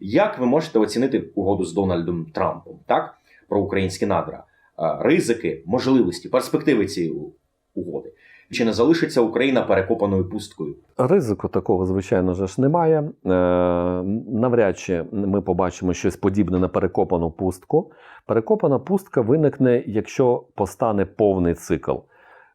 Як ви можете оцінити угоду з Дональдом Трампом, так? Про українські надра, Е, ризики, можливості, перспективи цієї угоди? Чи не залишиться Україна перекопаною пусткою? Ризику такого, звичайно ж, немає. Е, навряд чи ми побачимо щось подібне на перекопану пустку. Перекопана пустка виникне, якщо постане повний цикл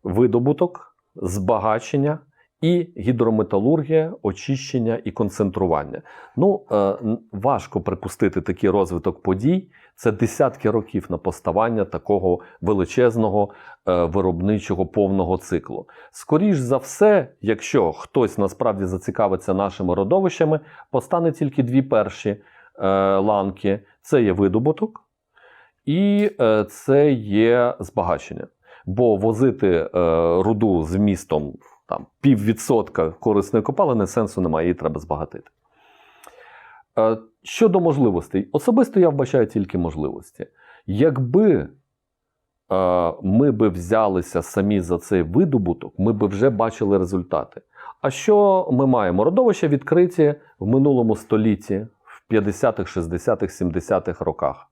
видобуток, збагачення і гідрометалургія, очищення і концентрування. Ну, е, важко припустити такий розвиток подій. Це десятки років на поставання такого величезного е, виробничого повного циклу. Скоріш за все, якщо хтось насправді зацікавиться нашими родовищами, постане тільки дві перші е, ланки: це є видобуток і це є збагачення. Бо возити руду з вмістом там, піввідсотка корисної копалини сенсу немає, її треба збагатити. Е, щодо можливостей, особисто я вбачаю тільки можливості. Якби е, ми би взялися самі за цей видобуток, ми би вже бачили результати. А що ми маємо? Родовища відкриті в минулому столітті, в 50-х, 60-х, 70-х роках.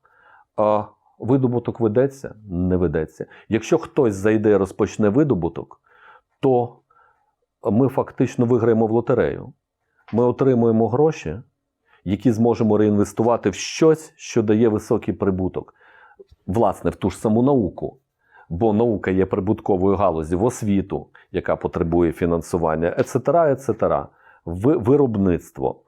Видобуток ведеться? Не ведеться. Якщо хтось зайде і розпочне видобуток, то ми фактично виграємо в лотерею. Ми отримуємо гроші, які зможемо реінвестувати в щось, що дає високий прибуток. Власне, в ту ж саму науку. Бо наука є прибутковою галузі в освіту, яка потребує фінансування, ецетера, ецетера, в виробництво.